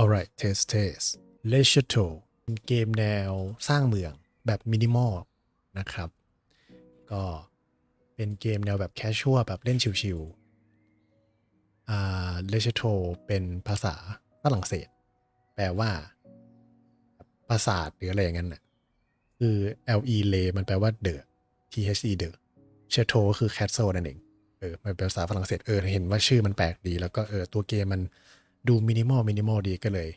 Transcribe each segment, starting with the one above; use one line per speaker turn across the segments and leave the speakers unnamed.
alright test test l e s h u t o เป็นเกมแนวสร้างเมืองแบบมินิมอลนะครับ ก็เป็นเกมแนวแบบแคชชัวแบบเล่นชิวๆอ่า l e s h u t o เป็นภาษาฝรั่งเศส แปลว่า ปราสาทหรืออะไรอย่างนั้นน่ะคือ L E เลมันแปลว่า the T H E the chateau ก็คือ castle นั่นเองเออมันเป็นภาษาฝรั่งเศสเออเห็นว่าชื่อมันแปลกดี แล้วก็เออตัวเกมมัน ดูมินิมอลมินิมอลดีก็เลย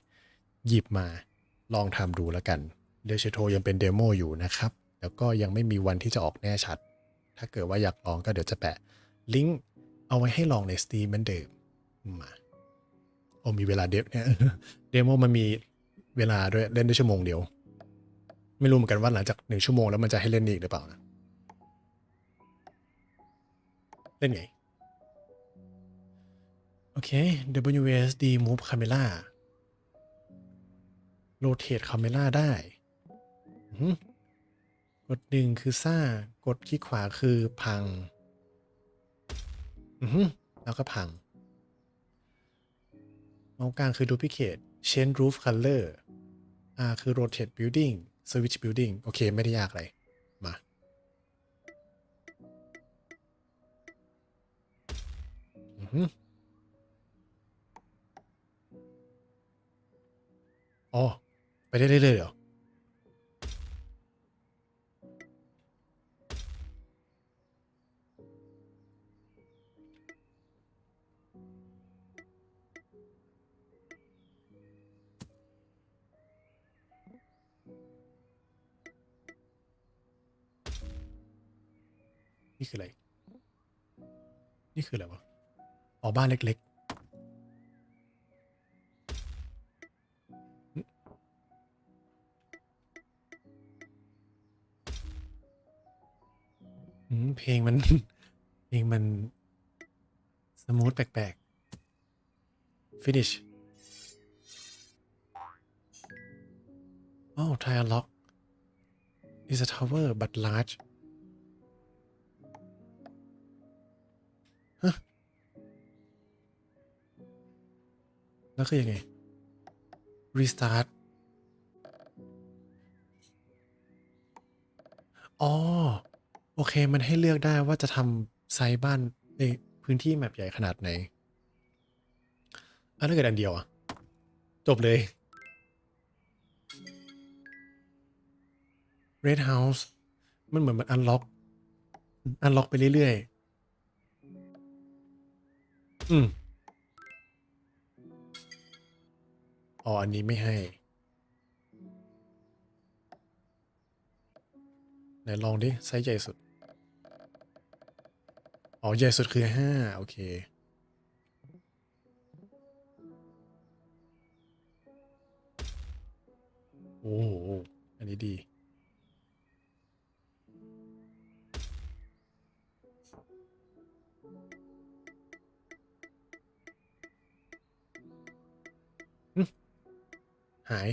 หยิบมาลองทำดูแล้วกันเดชโทยังเป็นเดโมอยู่นะครับ แล้วก็ยังไม่มีวันที่จะออกแน่ชัด ถ้าเกิดว่าอยากลองก็เดี๋ยวจะแปะ ลิงก์เอาไว้ให้ลองใน Steam เหมือนเดิมมาโอ้มีเวลาเดฟเนี่ยเดโมมันมีเวลาด้วยเล่นได้ชั่วโมงเดียว ไม่รู้เหมือนกันว่าหลังจากหนึ่งชั่วโมงแล้วมันจะให้เล่นอีกหรือเปล่านะ เล่นไง โอเค WSD Move Camera Rotate Camera ได้กดหนึ่งคือซ่ากดคลิกขวาคือพังอือหือแล้วก็พัง เมาส์กลางคือ Duplicate Change Roof Color R คือ Rotate Building Switch Building โอเค ไม่ได้ยากอะไร มา อือ อ๋อ ไปได้เรื่อยๆเหรอ นี่คืออะไร นี่คืออะไรวะ อ๋อ บ้านเล็ก ลงมันเพลงมัน สมูทแปลกๆ finish อ้าว try unlock is a tower but large ฮะแล้วคือยังไง restart อ๋อ โอเค มันให้เลือกได้ว่าจะทำไซส์บ้านในพื้นที่แมปใหญ่ขนาดไหนอะถ้าเกิดอันเดียวอะจบเลย Red House มันเหมือนมันอันล็อก อันล็อกไปเรื่อยๆ อืม อ๋อ อันนี้ไม่ให้ ไหนลองดิ ไซส์ใหญ่สุด อ๋อ ใหญ่สุดคือห้าโอเค โอ้โห อันนี้ดี หาย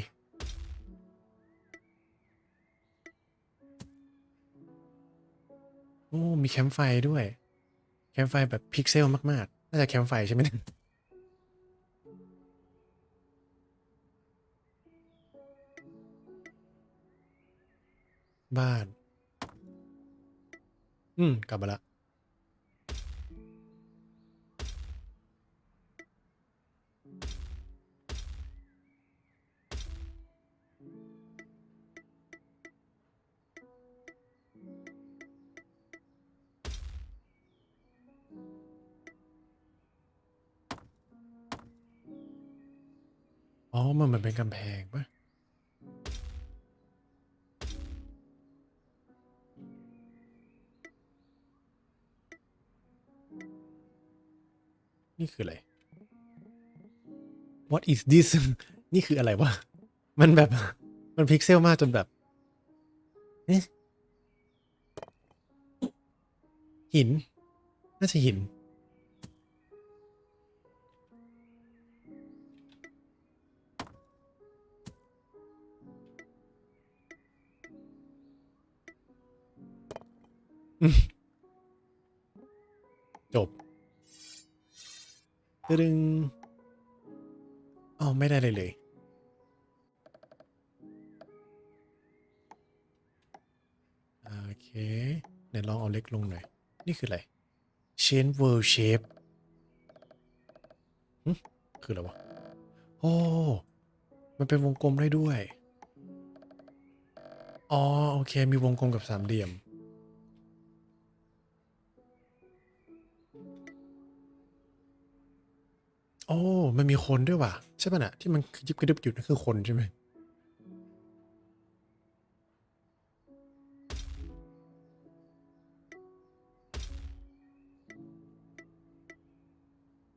โอ้มีแคมป์ไฟด้วย แคมไฟแบบพิกเซลมากๆ น่าจะแคมไฟใช่ไหมเนี่ยบ้าน อืม กลับมาละ อ๋อ มันเหมือนเป็นกำแพงปะนี่คืออะไร What is this นี่คืออะไรวะ มันแบบ มันพิกเซลมากจนแบบเอ๊ะหิน น่าจะหิน จบตึดึงอ๋อไม่ได้เลยเลย โอเคไหนลองเอาเล็กลงหน่อย นี่คืออะไร change world shape หคืออะไรวะ โอ้ มันเป็นวงกลมได้ด้วย อ๋อ โอเค มีวงกลมกับสามเหลี่ยม อ้มันมีคนด้วยว่ะ ใช่ป่ะน่ะที่มันกระยิบกระดึบอยู่นั่นคือคนใช่ไหม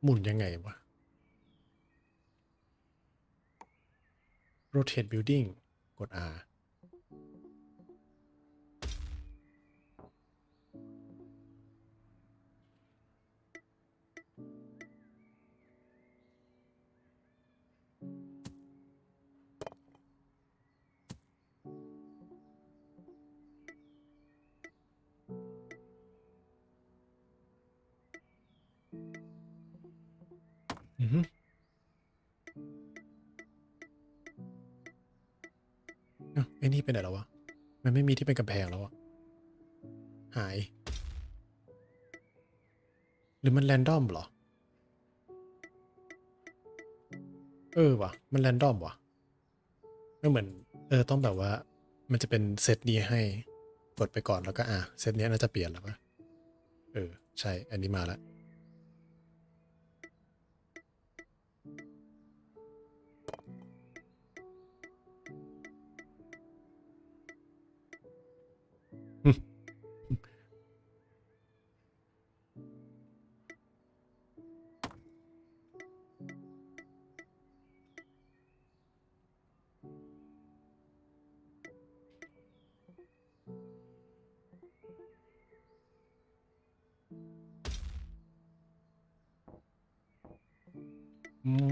หมุนยังไงวะ rotate building กด R ไปไหนแล้ววะ มันไม่มีที่เป็นกำแพงแล้วอะหาย หรือมันแรนดอมหรอ เออวะมันแรนดอมว่ะก็เหมือน เออ ต้องแบบว่า มันจะเป็นเซตนี้ให้ กดไปก่อนแล้วก็อะ เซตนี้น่าจะเปลี่ยนแล้วปะเออ ใช่ อันนี้มาแล้ว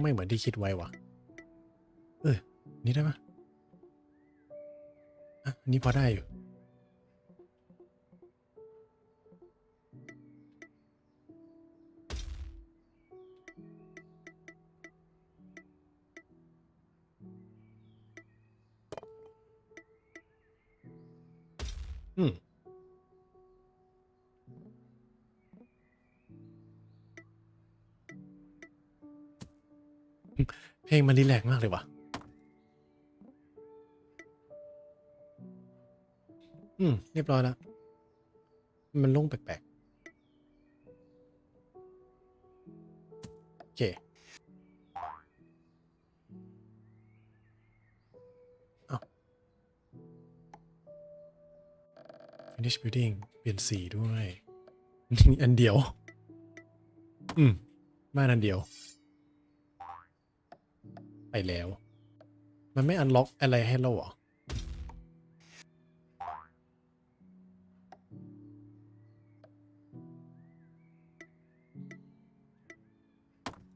ไม่เหมือนที่คิดไว้ว่ะเออ นี่ได้ปะอะอันนี้พอได้อยู่ อืม เพลงมันรีแลกมากเลยว่ะ อืม เรียบร้อยแล้ว มันโล่งแปลกๆ โอเค เอา finish building เปลี่ยนสีด้วยมีอันเดียว อืม บ้านอันเดียว ไปแล้ว มันไม่อันล็อกอะไรให้เราหรอ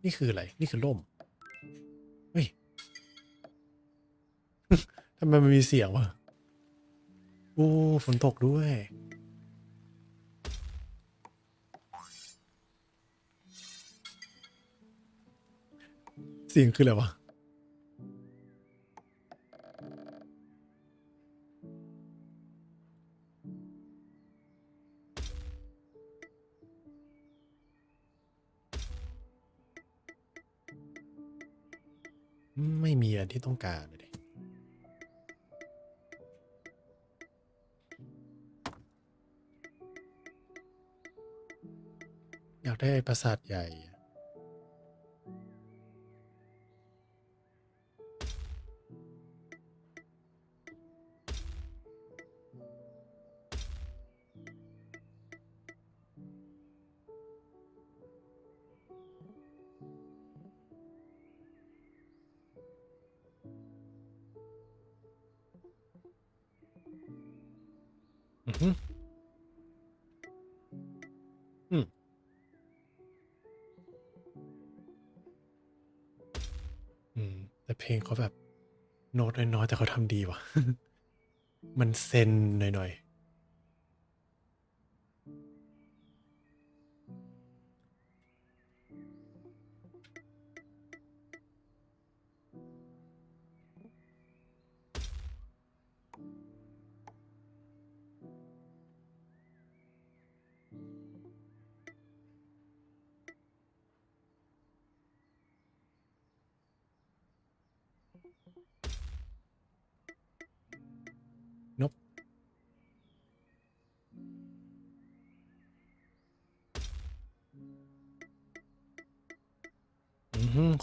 นี่คืออะไร นี่คือล่ม เฮ้ย ทำไมมันมีเสียงวะ โอ้ ฝนตกด้วย เสียงคืออะไรวะ ไม่มีอะไรที่ต้องการเลยอยากได้ไอ้ปราสาทใหญ่ แต่เพลงเขาแบบโน้ตน้อยๆแต่เขาทำดีว่ะ มันเซนหน่อยๆ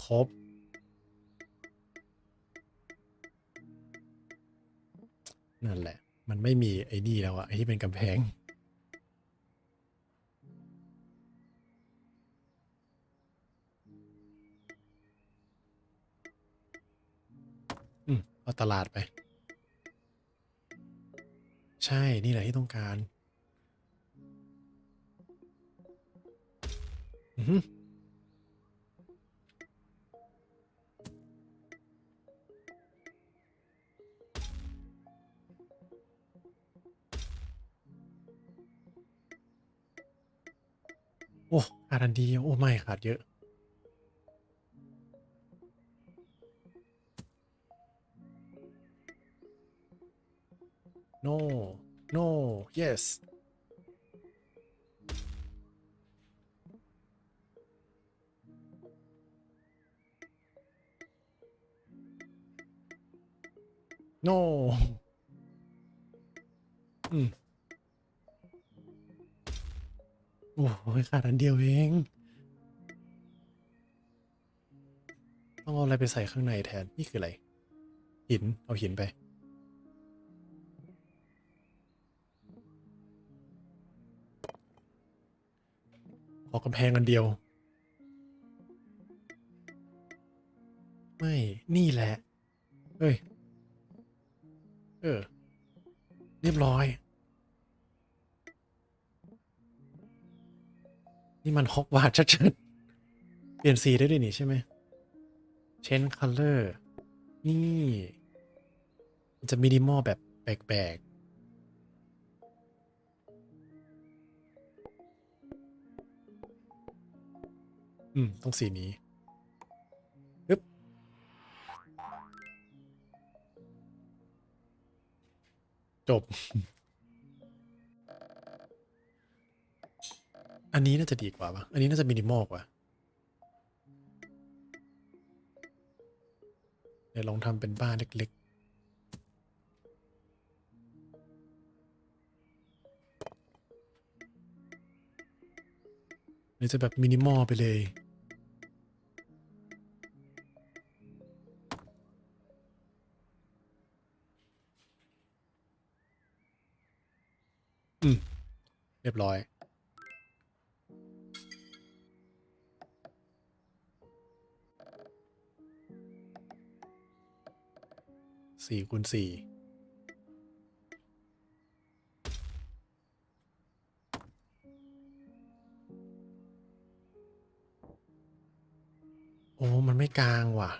ครบ นั่นแหละ มันไม่มีไอ้นี่แล้วอะไอ้ที่เป็นกำแพง อืม เอาตลาดไป ใช่ นี่แหละที่ต้องการ อือ โอ้ขาดอันเดียวโอ้ไม่ขาดเยอะ no no yes โ no อืม โอ้ยขาดอันเดียวเอง ต้องเอาอะไรไปใส่ข้างในแทน นี่คืออะไร หิน เอาหินไป ขอกำแพงอันเดียว ไม่ นี่แหละเอ้ย เออ เรียบร้อย นี่มันฮอกวาดชัดๆเปลี่ยนสีได้ด้วยนี่ใช่ไหม change color นี่ มันจะมินิมอลแบบแปลกๆ อืม ต้องสีนี้ปึ๊บจบ อันนี้น่าจะดีกว่าปะอันนี้น่าจะมินิมอลกว่าเดี๋ยวลองทำเป็นบ้านเล็กๆหรือจะแบบมินิมอลไปเลยอืมเรียบร้อย สี่คูณสี่โอ้ มันไม่กลางว่ะ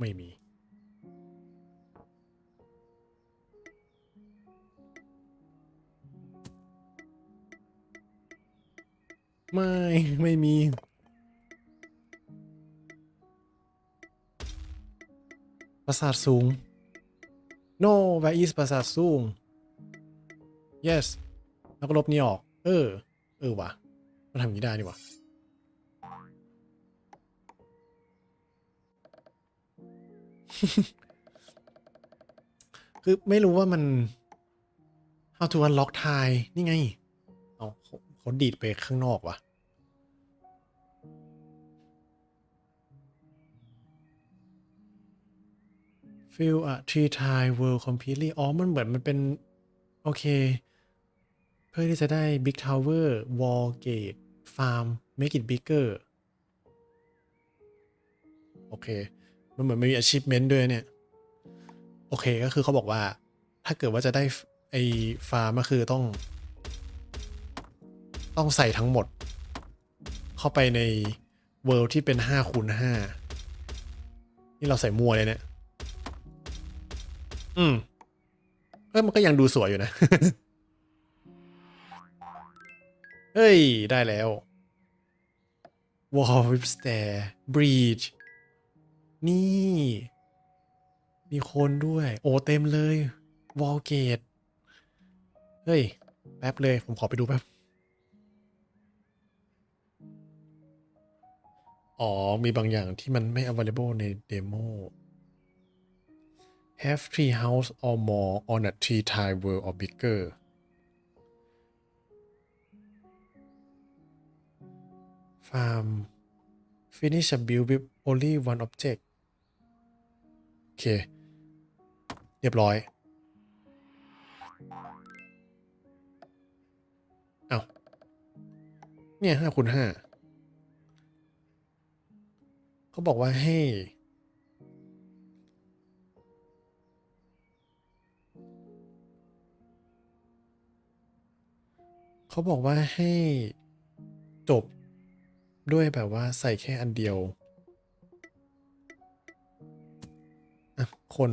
ไม่มี ไม่ ไม่มี ปราสาทสูง no where is ปราสาทสูง yes แล้วก็ลบนี้ออก เออ เออวะมันทำอย่างนี้ได้นี่วะคือไม่รู้ว่ามัน how to unlock tie นี่ไง เอาเขาดีดไปข้างนอกวะ fill a tree tile world completely อ๋อ มันเหมือนมันเป็น โอเค เพื่อที่จะได้ big tower wall gate farm make it bigger โอเค มันเหมือนมี achievement ด้วยเนี่ย โอเคก็คือเขาบอกว่า ถ้าเกิดว่าจะได้ไอ้ฟาร์มก็คือต้อง ต้องใส่ทั้งหมด เข้าไปในเวิลด์ที่เป็น5คูณ5นี่เราใส่มัวเลยเนี่ย อืมเอ้ยมันก็ยังดูสวยอยู่นะ เฮ้ย ได้แล้ว Wall with Stair Breach นี่ มีคนด้วย โอ้เต็มเลย Wall Gate เฮ้ย แป๊บเลย ผมขอไปดูแป๊บ อ๋อ มีบางอย่างที่มันไม่ available ในเดโม have tree house or more on a tree tile world or bigger farm finish a build with only one object โอเค เรียบร้อย เอาเนี่ยห้าคูณห้าเขาบอกว่าให้ เขาบอกว่าให้จบด้วยแบบว่าใส่แค่อันเดียวอะคน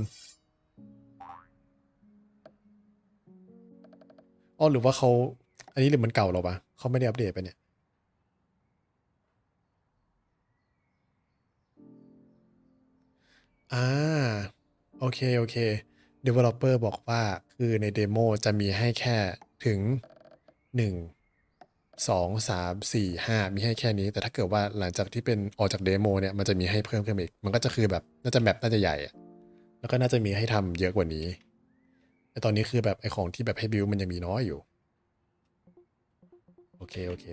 อ๋อหรือว่าเขาอันนี้หรือมันเก่าหรอปะเขาไม่ได้อัปเดตไปเนี่ยอ่าโอเค โอเค Developer บอกว่าคือในเดโมจะมีให้แค่ถึง 1 2 3 4 5 มีให้แค่นี้ แต่ถ้าเกิดว่าหลังจากที่เป็นออกจากเดโมเนี่ยมันจะมีให้เพิ่มขึ้นอีก มันก็จะคือแบบน่าจะแมปน่าจะใหญ่ แล้วก็น่าจะมีให้ทำเยอะกว่านี้แต่ตอนนี้คือแบบไอของที่แบบให้บิวมันยังมีน้อยอยู่ โอเค โอเค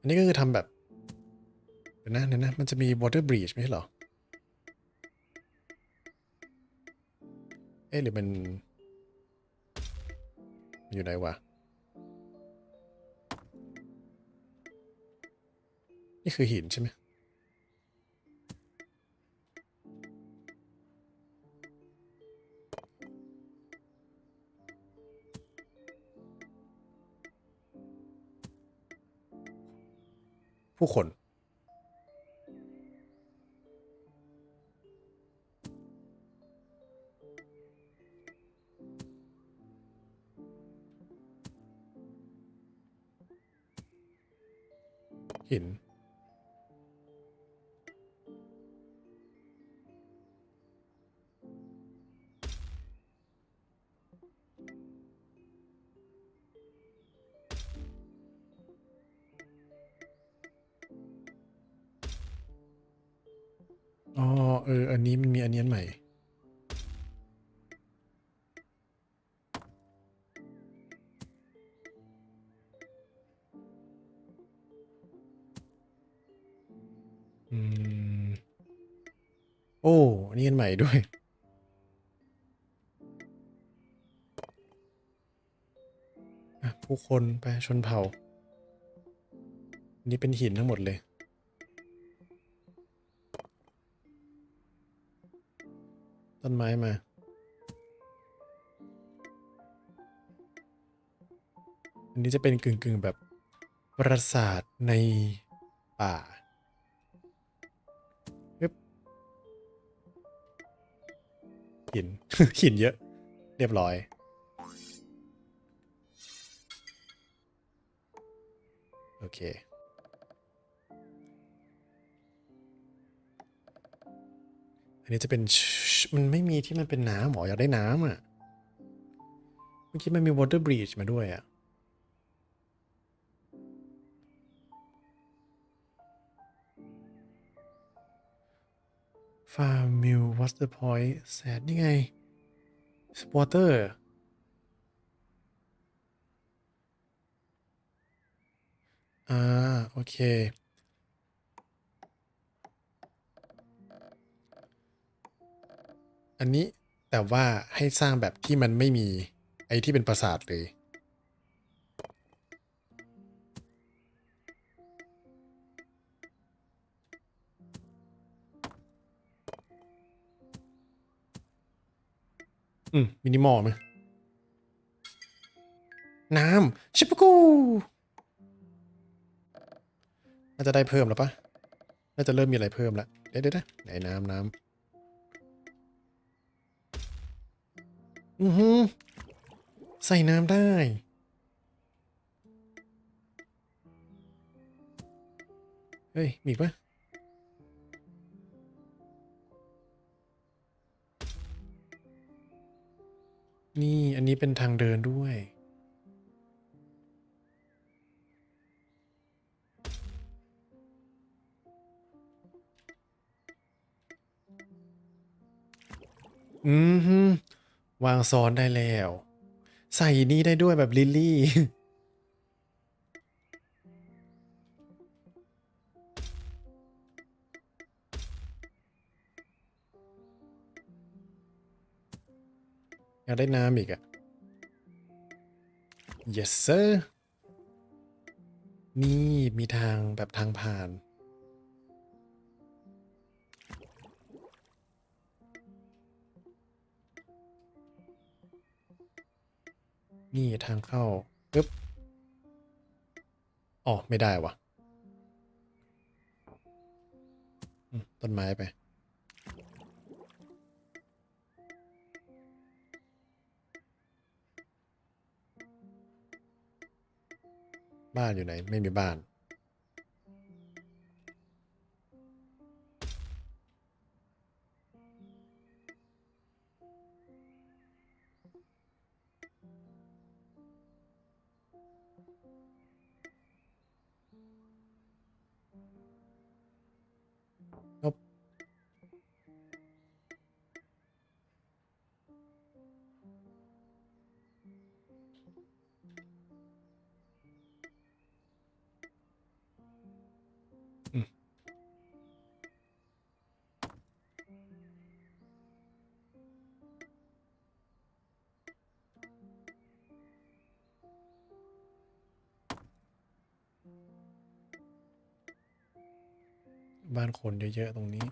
อันนี้ก็คือทำแบบเดี๋ยวนะเดี๋ยวนะ มันจะมี water breach ไม่ใช่เหรอ เอ๊ะหรือมัน อยู่ไหนวะ นี่คือหินใช่ไหมผู้คน อ๋อเออ อันนี้มันมีอันนี้อันใหม่ อืม โอ้อันนี้อันใหม่ด้วยผู้คนไปชนเผ่านนี้เป็นหินทั้งหมดเลย ต้นไม้มา อันนี้จะเป็นกึ่งกึ่งๆแบบปราสาทในป่าฮึบหิน หินเยอะ เรียบร้อยโอเค อันนี้จะเป็น มันไม่มีที่มันเป็นน้ำหรออยากได้น้ำอะ เมื่อกี้มันมี water breach มาด้วยอะ farm mill what's the point sad นี่ไง water อ่า โอเค อันนี้แต่ว่าให้สร้างแบบที่มันไม่มีไอ้ที่เป็นปราสาทเลย อืม มินิมอลไหมน้ำ ชิปกูน่าจะได้เพิ่มแล้วปะน่าจะเริ่มมีอะไรเพิ่มแล้วเดี๋ยวเดี๋ยวไหนน้ำน้ำ อือหือใส่น้ำได้ เฮ้ย มีปะนี่ อันนี้เป็นทางเดินด้วย อืมฮึ วางซ้อนได้แล้ว ใส่นี่ได้ด้วยแบบลิลลี่ อยากได้น้ำอีกอะ yes sir นี่มีทางแบบทางผ่าน นี่ทางเข้าปึ๊บอ๋อ ไม่ได้วะต้นไม้ไป บ้านอยู่ไหน ไม่มีบ้าน บ้านคนเยอะ ๆ ตรงนี้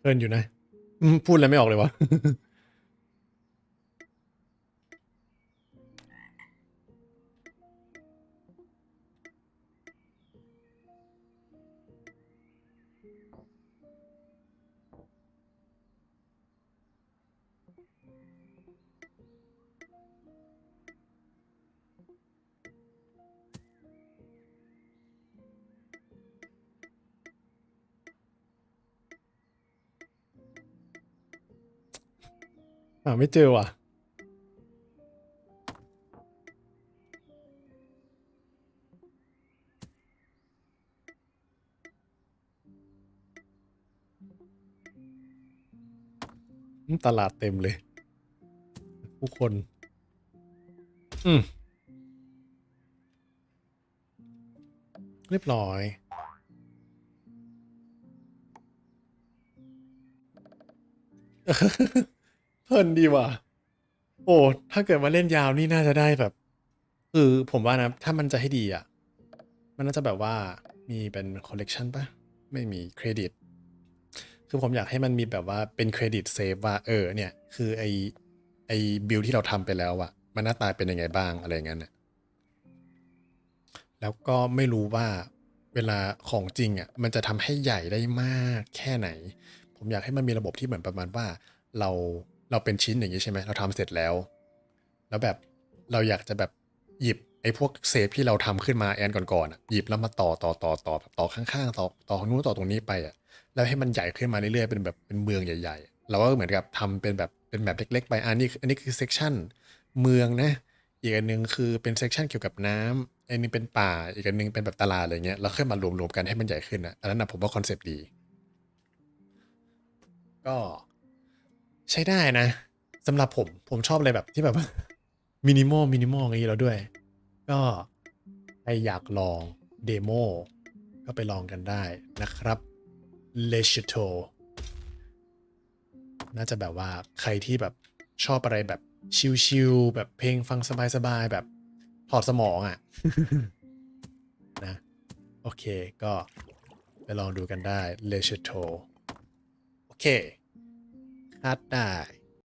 เพลินอยู่นะ พูดอะไรไม่ออกเลยวะ หาไม่เจอว่ะ ตลาดเต็มเลย ผู้คน อืม เรียบร้อย เพลินดีว่ะ โอ้ ถ้าเกิดมาเล่นยาวนี่น่าจะได้แบบ คือผมว่านะ ถ้ามันจะให้ดีอะ มันน่าจะแบบว่ามีเป็นคอลเลกชันปะไม่มีเครดิต คือผมอยากให้มันมีแบบว่าเป็นเครดิตเซฟว่า เออ เนี่ย คือไอไอบิลที่เราทำไปแล้วอะมันหน้าตาเป็นยังไงบ้างอะไรอย่างนั้นเนี่ยแล้วก็ไม่รู้ว่าเวลาของจริงอะมันจะทำให้ใหญ่ได้มากแค่ไหน ผมอยากให้มันมีระบบที่เหมือนประมาณว่าเรา เราเป็นชิ้นอย่างนี้ใช่ไหมเราทำเสร็จแล้ว แล้วแบบเราอยากจะแบบหยิบไอ้พวกเซฟที่เราทำขึ้นมาแอนก่อนๆอะหยิบแล้วมาต่อต่อต่อต่อต่อข้างๆต่อต่อตรงนู้นต่อตรงนี้ไปอะแล้วให้มันใหญ่ขึ้นมาเรื่อยๆเป็นแบบเป็นเมืองใหญ่ ๆ เราก็เหมือนกับทำเป็นแบบเป็นแบบเล็ก ๆ ไปอันนี้อันนี้คือเซกชันเมืองนะอีกอันหนึงคือเป็นเซกชันเกี่ยวกับน้ำอันนี้เป็นป่าอีกอันหนึงเป็นแบบตลาดอะไรเงี้ยแล้วค่อยมารวมๆกันให้มันใหญ่ขึ้นอะอันนั้นนะผมว่าคอนเซปต์ดี ก็ ใช้ได้นะสำหรับผมผมชอบอะไรแบบที่แบบมินิมอลมินิมอลอย่างนี้แล้วด้วย ก็ใครอยากลองเดโมก็ไปลองกันได้นะครับเลชโตน่าจะแบบว่าใครที่แบบชอบอะไรแบบชิลๆแบบเพลงฟังสบายๆแบบถอดสมองอะ่ะนะโอเคก็ไปลองดูกันได้เลชโตโอเค คัดได้